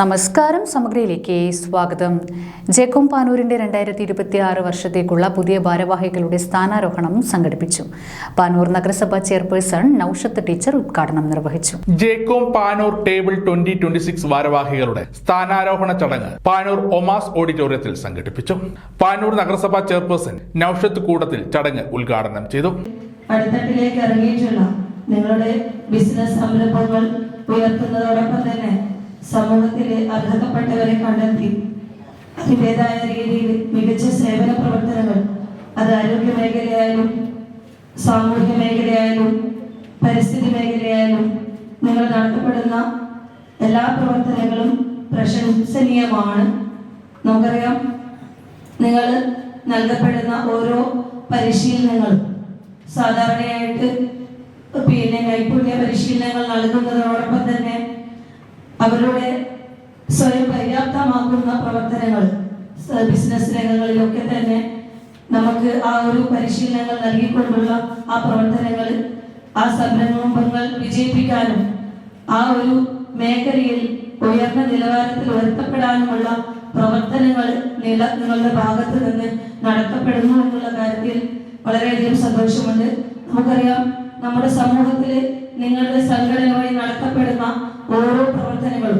നമസ്കാരം സമഗ്രയിലേക്ക് സ്വാഗതം. ജേക്കോം പാനൂരിന്റെ രണ്ടായിരത്തി ഇരുപത്തി ആറ് വർഷത്തേക്കുള്ള പുതിയ ഭാരവാഹികളുടെ സ്ഥാനാരോഹണം സംഘടിപ്പിച്ചു. പാനൂർ നഗരസഭാ ചെയർപേഴ്സൺ നൌഷത്ത് ടീച്ചർ ഉദ്ഘാടനം നിർവഹിച്ചു. JCOM Panoor table twenty twenty six ഭാരവാഹികളുടെ സ്ഥാനാരോഹണ ചടങ്ങ് പാനൂർ ഒമാസ് ഓഡിറ്റോറിയത്തിൽ സംഘടിപ്പിച്ചു. പാനൂർ നഗരസഭാ ചെയർപേഴ്സൺ നൌഷത്ത് കൂടത്തിൽ ചടങ്ങ് ഉദ്ഘാടനം ചെയ്തു. ഇറങ്ങിയിട്ടുള്ള നിങ്ങളുടെ ബിസിനസ് സംരംഭങ്ങൾ ഉയർത്തുന്നതോടൊപ്പം തന്നെ സമൂഹത്തിലെ അർഹതപ്പെട്ടവരെ കണ്ടെത്തി. അതിന്റെതായ രീതിയിൽ മികച്ച സേവന പ്രവർത്തനങ്ങൾ അത് ആരോഗ്യ മേഖലയായാലും സാമൂഹ്യ മേഖലയായാലും പരിസ്ഥിതി മേഖലയായാലും നിങ്ങൾ നടത്തപ്പെടുന്ന എല്ലാ പ്രവർത്തനങ്ങളും പ്രശംസനീയമാണ്. നമുക്കറിയാം നിങ്ങൾ നൽകപ്പെടുന്ന ഓരോ പരിശീലനങ്ങളും സാധാരണയായിട്ട് പിന്നെ നൈപുണ്യ പരിശീലനങ്ങൾ നൽകുന്നതോടൊപ്പം തന്നെ അവരുടെ സ്വയം പര്യാപ്തമാക്കുന്ന പ്രവർത്തനങ്ങൾ ബിസിനസ് രംഗങ്ങളിലൊക്കെ തന്നെ നമുക്ക് ആ ഒരു പരിശീലനങ്ങൾ നൽകിക്കൊണ്ടുള്ള ആ പ്രവർത്തനങ്ങൾ ആ സംരംഭങ്ങൾ വിജയിപ്പിക്കാനും ആ ഒരു മേഖലയിൽ ഉയർന്ന നിലവാരത്തിൽ ഉയർത്തപ്പെടാനുമുള്ള പ്രവർത്തനങ്ങൾ നില നിങ്ങളുടെ ഭാഗത്ത് നിന്ന് നടത്തപ്പെടുന്നു എന്നുള്ള കാര്യത്തിൽ വളരെയധികം സന്തോഷമുണ്ട്. നമുക്കറിയാം നമ്മുടെ സമൂഹത്തിൽ നിങ്ങളുടെ സംഘടന വഴി നടത്തപ്പെടുന്ന ഓരോ പ്രവർത്തനങ്ങളും.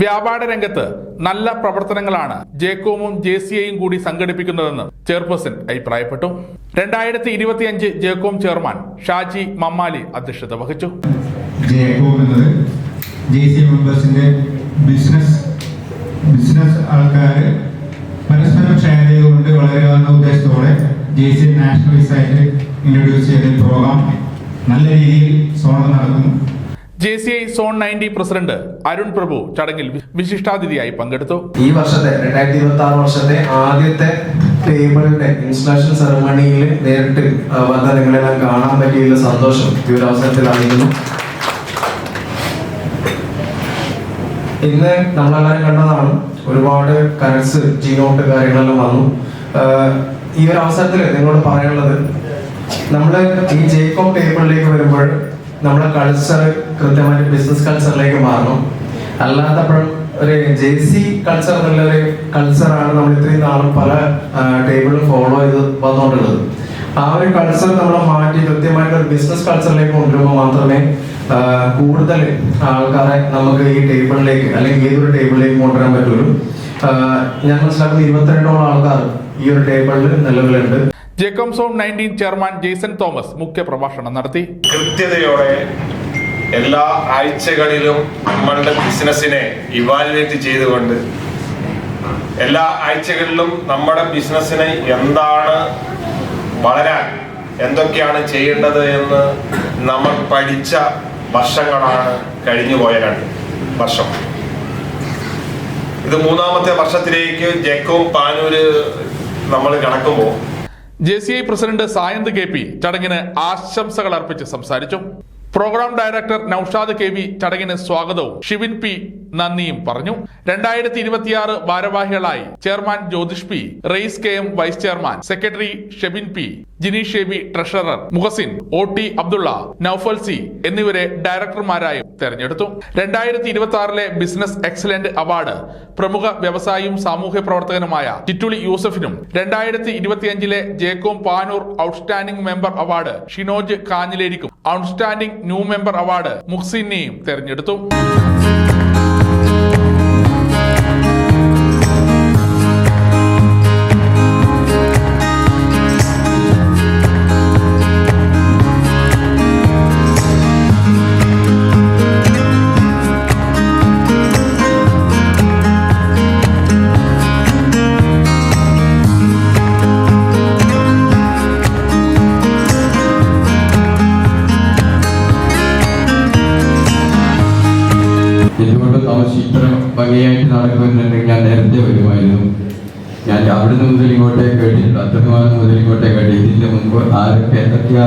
വ്യാപാര രംഗത്ത് നല്ല പ്രവർത്തനങ്ങളാണ് ജേക്കോമും ജെ സി ഐയും കൂടി സംഘടിപ്പിക്കുന്നതെന്ന് ചെയർപേഴ്സൺ അഭിപ്രായപ്പെട്ടു. രണ്ടായിരത്തി ഇരുപത്തിയഞ്ച് ജേക്കോം ചെയർമാൻ ഷാജി മമ്മാലി അധ്യക്ഷത വഹിച്ചു. മെമ്പേഴ്സിന്റെ ബിസിനസ് ബിസിനസ് ആൾക്കാർ പരസ്പരം ഷെയർ ചെയ്തുകൊണ്ട് വളരുന്ന ഉദ്ദേശത്തോടെ ജെ സി നാഷണലൈസ് ആയിട്ട് ഇൻട്രൊഡ്യൂസ് ചെയ്ത പ്രോഗ്രാം നല്ല രീതിയിൽ സ്വാഗതം നടക്കുന്നു J C I zone ninety president Arun Prabhu ചടങ്ങിൽ വിശിഷ്ടാതിഥിയായി പങ്കെടുത്തു. ഈ വർഷത്തെ രണ്ടായിരത്തി ഇരുപത്തി ആറ് വർഷത്തെ ആദ്യത്തെ ടേബിളിന്റെ ഇൻസ്റ്റലേഷൻ സെറമണിയിൽ നേരിട്ട് വന്ന നിങ്ങളെല്ലാം കാണാൻ പറ്റിയതിൽ സന്തോഷം ഈ ഒരു അവസരത്തിൽ അറിയുന്നു ഇന്ന് നമ്മളെല്ലാവരും കണ്ടതാണ് ഒരുപാട് കരസ് ജീനോട്ട് കാര്യങ്ങളെല്ലാം വന്നു. ഈ ഒരു അവസരത്തിൽ നിങ്ങളോട് പറയാനുള്ളത് നമ്മൾ ഈ ജേക്കോം ടേബിളിലേക്ക് വരുമ്പോൾ നമ്മുടെ കൾച്ചർ കൃത്യമായിട്ട് ബിസിനസ് കൾച്ചറിലേക്ക് മാറണം അല്ലാത്തപ്പോഴും ഒരു ജെ സി കൾച്ചർ എന്നുള്ള ഒരു കൾച്ചറാണ് നമ്മൾ ഇത്രയും നാളും പല ടേബിളും ഫോളോ ചെയ്ത് വന്നുകൊണ്ടുള്ളത്. ആ ഒരു കൾച്ചർ നമ്മൾ മാറ്റി കൃത്യമായിട്ട് ഒരു ബിസിനസ് കൾച്ചറിലേക്ക് കൊണ്ടുവരുമ്പോൾ മാത്രമേ കൂടുതൽ ആൾക്കാരെ നമുക്ക് ഈ ടേബിളിലേക്ക് അല്ലെങ്കിൽ ഏതൊരു ടേബിളിലേക്ക് കൊണ്ടുവരാൻ പറ്റുള്ളൂ. ഞാൻ മനസ്സിലാക്കുന്ന ഇരുപത്തിരണ്ടോളം ആൾക്കാർ ഈ ഒരു ടേബിളിൽ നിലവിലുണ്ട്. JCOM zone nineteen chairman Jaison Thomas മുഖ്യ പ്രഭാഷണം നടത്തി. കൃത്യതയോടെ എല്ലാ ആഴ്ചകളിലും നമ്മളുടെ ബിസിനസ്സിനെ ഇവാലുവേറ്റ് ചെയ്തുകൊണ്ട് എല്ലാ ആഴ്ചകളിലും നമ്മുടെ ബിസിനസ്സിനെ എന്താണ് വളരാൻ എന്തൊക്കെയാണ് ചെയ്യേണ്ടത് എന്ന് നമ്മൾ പഠിച്ച വർഷങ്ങളാണ് കഴിഞ്ഞു പോയ രണ്ട് വർഷം. ഇത് മൂന്നാമത്തെ വർഷത്തിലേക്ക് ജെക്കോം പാനൂര് നമ്മൾ കടക്കുമ്പോൾ J C I president Sayanth K P ചടങ്ങിന് ആശംസകൾ അർപ്പിച്ച് സംസാരിച്ചു programme director Noushad K V ചടങ്ങിന് സ്വാഗതവും. ഷിവിൻ പി നന്ദിയും പറഞ്ഞു. രണ്ടായിരത്തി ഇരുപത്തിയാറ് ഭാരവാഹികളായി chairman Jyothish P Rais K M vice chairman secretary Shebin P Jineesh Shebi treasurer Muhasin O T Abdulla Noufal C എന്നിവരെ ഡയറക്ടർമാരായും തെരഞ്ഞെടുത്തു. രണ്ടായിരത്തി ഇരുപത്തി ആറിലെ ബിസിനസ് എക്സലന്റ് അവാർഡ് പ്രമുഖ വ്യവസായിയും സാമൂഹ്യ പ്രവർത്തകനുമായ ചിറ്റുളി യൂസഫിനും രണ്ടായിരത്തി ഇരുപത്തിയഞ്ചിലെ JCOM Panoor outstanding member award Shinoj കാഞ്ഞിലേരിക്കും outstanding new member award മുഹ്സിനെയും തെരഞ്ഞെടുത്തു. ഭംഗിയായിട്ട് നടക്കുന്നുണ്ടെങ്കിൽ ഞാൻ നേരത്തെ വരുമായിരുന്നു. ഞാൻ അവിടുന്ന് മുതൽ ഇങ്ങോട്ടേ കേട്ടിട്ടുണ്ട്. അത്രമാനം മുതൽ ഇങ്ങോട്ടേ കേട്ടി ഇതിന്റെ മുമ്പ് ആരൊക്കെ എന്തൊക്കെയാ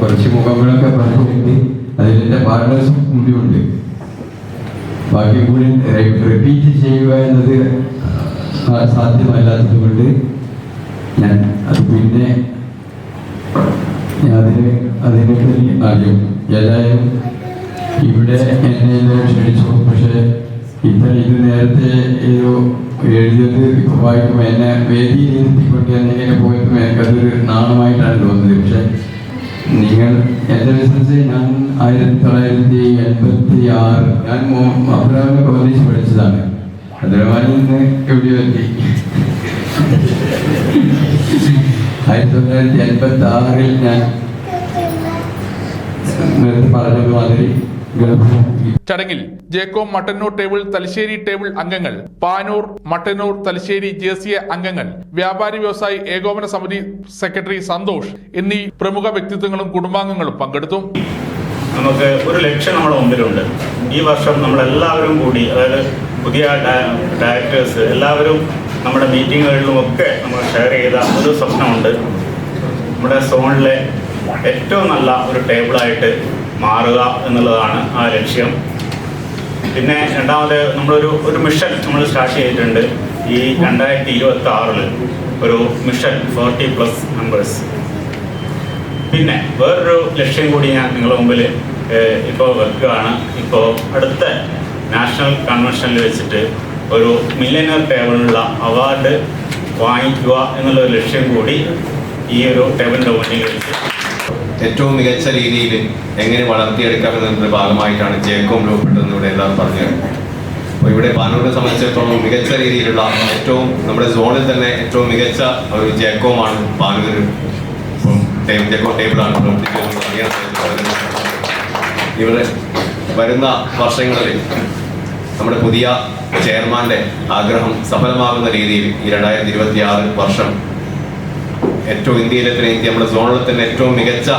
കുറച്ച് മുഖങ്ങളൊക്കെ പറഞ്ഞിട്ടുണ്ട്. അതിലെന്റെ പാർട്ട്നേഴ്സും കൂടിയുണ്ട്. ബാക്കി കൂടി റിപ്പീറ്റ് ചെയ്യുക എന്നത് സാധ്യമല്ലാത്തത് കൊണ്ട് ഞാൻ അത് പിന്നെ അതിന് അതിനെ അറിയും ഏതായാലും ഇവിടെ എന്നെ ക്ഷണിച്ചു. പക്ഷേ ഇത് ഇത് നേരത്തെ ഒരു എഴുതിയത് വായിക്കുമ്പോൾ എന്നെ വേദിയിൽ ഇരുത്തിക്കൊണ്ട് ഞാൻ ഇങ്ങനെ പോയപ്പോൾ എനിക്കതൊരു നാണമായിട്ടാണ് തോന്നുന്നത് പക്ഷെ നിങ്ങൾ എന്റെ ബിസിനസ് ഞാൻ ആയിരത്തി തൊള്ളായിരത്തി എൺപത്തി ആറ് ഞാൻ അബ്രാഹിമ കോളേജ് പഠിച്ചതാണ്. അതിരമാനിൽ നിന്ന് എവിടെയോ എത്തി. ആയിരത്തി തൊള്ളായിരത്തി എൺപത്തി ആറിൽ ഞാൻ നേരത്തെ പറഞ്ഞതുമാതിരി ചടങ്ങിൽ ജേക്കോബ് മട്ടന്നൂർ ടേബിൾ തലശ്ശേരി ടേബിൾ അംഗങ്ങൾ പാനൂർ മട്ടന്നൂർ തലശ്ശേരി ജേസിയ അംഗങ്ങൾ വ്യാപാരി വ്യവസായി ഏകോപന സമിതി സെക്രട്ടറി സന്തോഷ് എന്നീ പ്രമുഖ വ്യക്തിത്വങ്ങളും കുടുംബാംഗങ്ങളും പങ്കെടുത്തു. നമുക്ക് ഒരു ലക്ഷ്യം നമ്മുടെ മുമ്പിലുണ്ട്. ഈ വർഷം നമ്മളെല്ലാവരും കൂടി അതായത് പുതിയ ഡയറക്ടേഴ്സ് എല്ലാവരും നമ്മുടെ മീറ്റിങ്ങുകളിലും ഒക്കെ നമ്മൾ ഷെയർ ചെയ്ത ഒരു സ്വപ്നമുണ്ട്. നമ്മുടെ സോണിലെ ഏറ്റവും നല്ല ഒരു ടേബിളായിട്ട് മാറുക എന്നുള്ളതാണ് ആ ലക്ഷ്യം. പിന്നെ രണ്ടാമത് നമ്മളൊരു ഒരു മിഷൻ നമ്മൾ സ്റ്റാർട്ട് ചെയ്തിട്ടുണ്ട്. ഈ രണ്ടായിരത്തി ഇരുപത്തി ആറിൽ ഒരു മിഷൻ ഫോർട്ടി പ്ലസ് മെമ്പേഴ്സ്. പിന്നെ വേറൊരു ലക്ഷ്യം കൂടി ഞാൻ നിങ്ങളുടെ മുമ്പിൽ ഇപ്പോൾ വെക്കുകയാണ്. ഇപ്പോൾ അടുത്ത നാഷണൽ കൺവെൻഷനിൽ വെച്ചിട്ട് ഒരു മില്യനർ ടേബിളിനുള്ള അവാർഡ് വാങ്ങിക്കുക എന്നുള്ള ഒരു ലക്ഷ്യം കൂടി ഈ ഒരു ടേബിളിന്റെ മുന്നിൽ വെച്ച് ഏറ്റവും മികച്ച രീതിയിൽ എങ്ങനെ വളർത്തിയെടുക്കാം എന്നതിന്റെ ഭാഗമായിട്ടാണ് ജേക്കോം രൂപപ്പെട്ടതെന്ന് ഇവിടെ എല്ലാവരും പറഞ്ഞു അപ്പോൾ ഇവിടെ പാനൂരിനെ സംബന്ധിച്ചിടത്തോളം മികച്ച രീതിയിലുള്ള ഏറ്റവും നമ്മുടെ സോണിൽ തന്നെ ഏറ്റവും മികച്ച ഒരു ജേക്കോമാണ് പാനൂർ ടേബിൾ ടേബിളാണ്. ഇവിടെ വരുന്ന വർഷങ്ങളിൽ നമ്മുടെ പുതിയ ചെയർമാന്റെ ആഗ്രഹം സഫലമാകുന്ന രീതിയിൽ ഈ രണ്ടായിരത്തി ഇരുപത്തി ആറ് വർഷം ഏറ്റവും ഇന്ത്യയിലെ തന്നെ ഇന്ത്യ നമ്മുടെ സോണിൽ തന്നെ ഏറ്റവും മികച്ച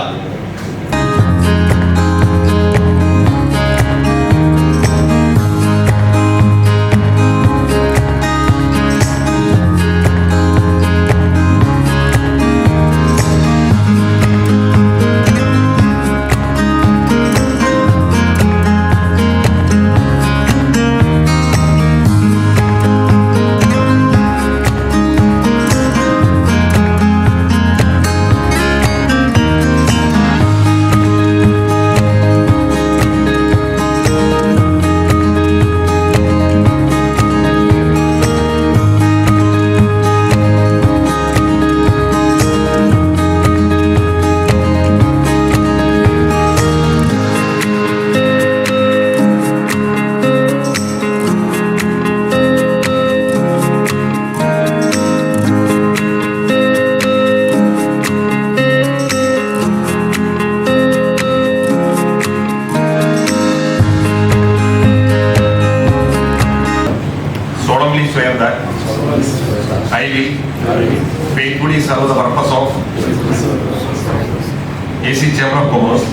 AC Chamber of Commerce.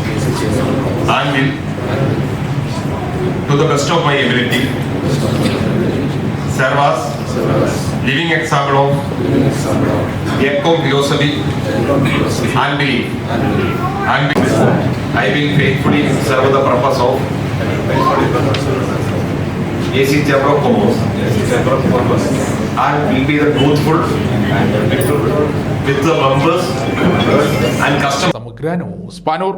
And will, to the best of my ability, serve as living example of Eco philosophy and belief. And I will faithfully serve the purpose of AC Chamber of Commerce. And will be the truthful with the members and customers സമുഗ്ര news Panoor